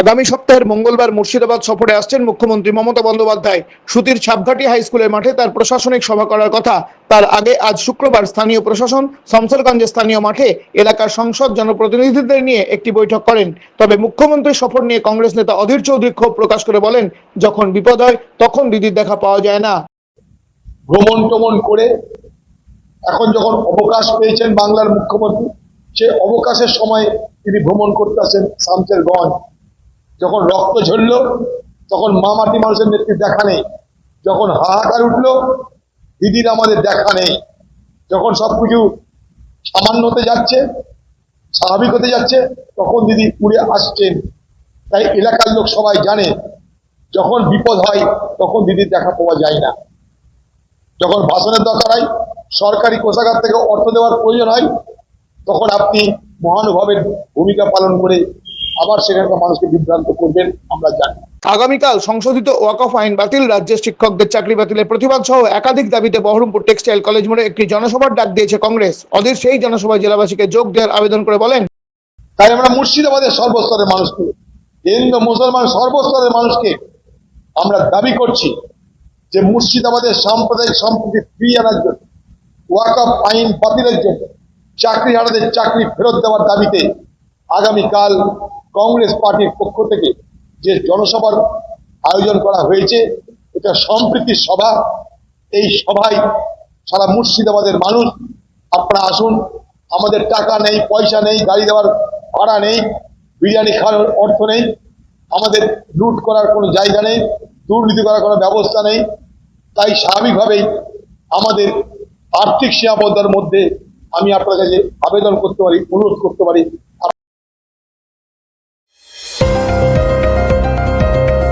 আগামী সপ্তাহের মঙ্গলবার মুর্শিদাবাদ সফরে আসছেন মুখ্যমন্ত্রী মমতা বন্দ্যোপাধ্যায়। সুতির ছাপঘাটি হাই স্কুলের মাঠে তার প্রশাসনিক সভা করার কথা। তার আগে আজ শুক্রবার স্থানীয় প্রশাসন শমশেরগঞ্জের স্থানীয় মাঠে এলাকার সংসদ জনপ্রতিনিধিদের নিয়ে একটি বৈঠক করেন। তবে মুখ্যমন্ত্রীর সফর নিয়ে কংগ্রেস নেতা অধীর চৌধুরী ক্ষোভ প্রকাশ করে বলেন, যখন বিপদ হয় তখন দিদির দেখা পাওয়া যায় না। ভ্রমণ টমন করে এখন যখন অবকাশ পেয়েছেন বাংলার মুখ্যমন্ত্রী, সে অবকাশের সময় তিনি ভ্রমণ করতে আসেন শামসেরগঞ্জ যখন রক্ত ঝরল, তখন মা মাটি মানুষের নেত্রীর দেখা নেই। যখন হাহাকার উঠল, দিদির আমাদের দেখা নেই। যখন সব কিছু সামান্য হতে যাচ্ছে, স্বাভাবিক হতে যাচ্ছে, তখন দিদি উড়ে আসছেন। তাই এলাকার লোক সবাই জানে, যখন বিপদ হয়, তখন দিদির দেখা পাওয়া যায় না। যখন ভাষণের দরকার হয়, সরকারি কোষাগার থেকে অর্থ দেওয়ার প্রয়োজন হয়, তখন আপনি মহানুভাবের ভূমিকা পালন করে আবার সেখানকার মানুষকে বিভ্রান্ত করবেন আমরা জানি। আগামীকাল সংশোধিত ওয়াকফ আইন বাতিল রাজ্যের শিক্ষকদের চাকরি বাতিলের প্রতিবাদ সহ একাধিক দাবিতে বহরমপুর টেক্সটাইল কলেজ মোড়ে একটি জনসভার ডাক দিয়েছে কংগ্রেস। অধীর সেই জনসভায় জেলাবাসীকে যোগ দেওয়ার আবেদন করে বলেন তাই আমরা মুর্শিদাবাদের সর্বস্তরের মানুষকে হিন্দু মুসলমান সর্বস্তরের মানুষকে আমরা দাবি করছি যে মুর্শিদাবাদের সাম্প্রদায়িক সম্প্রীতি ফিরিয়ে আনার জন্য ওয়াকফ আইন বাতিলের জন্য চাকরি হারাদের চাকরি ফেরত দেওয়ার দাবিতে আগামীকাল কংগ্রেস পার্টির পক্ষ থেকে যে জনসভার আয়োজন করা হয়েছে, এটা সম্প্রীতির সভা। এই সভায় সারা মুর্শিদাবাদের মানুষ, আপনারা আসুন, আমাদের টাকা নেই, পয়সা নেই, গাড়ি দেওয়ার ভাড়া নেই, বিরিয়ানি খাওয়ার অর্থ নেই, আমাদের লুট করার কোনো জায়গা নেই, দুর্নীতি করার কোনো ব্যবস্থা নেই। তাই স্বাভাবিকভাবেই আমাদের আর্থিক সীমাবদ্ধতার মধ্যে আমি আপনার কাছে আবেদন করতে পারি, অনুরোধ করতে পারি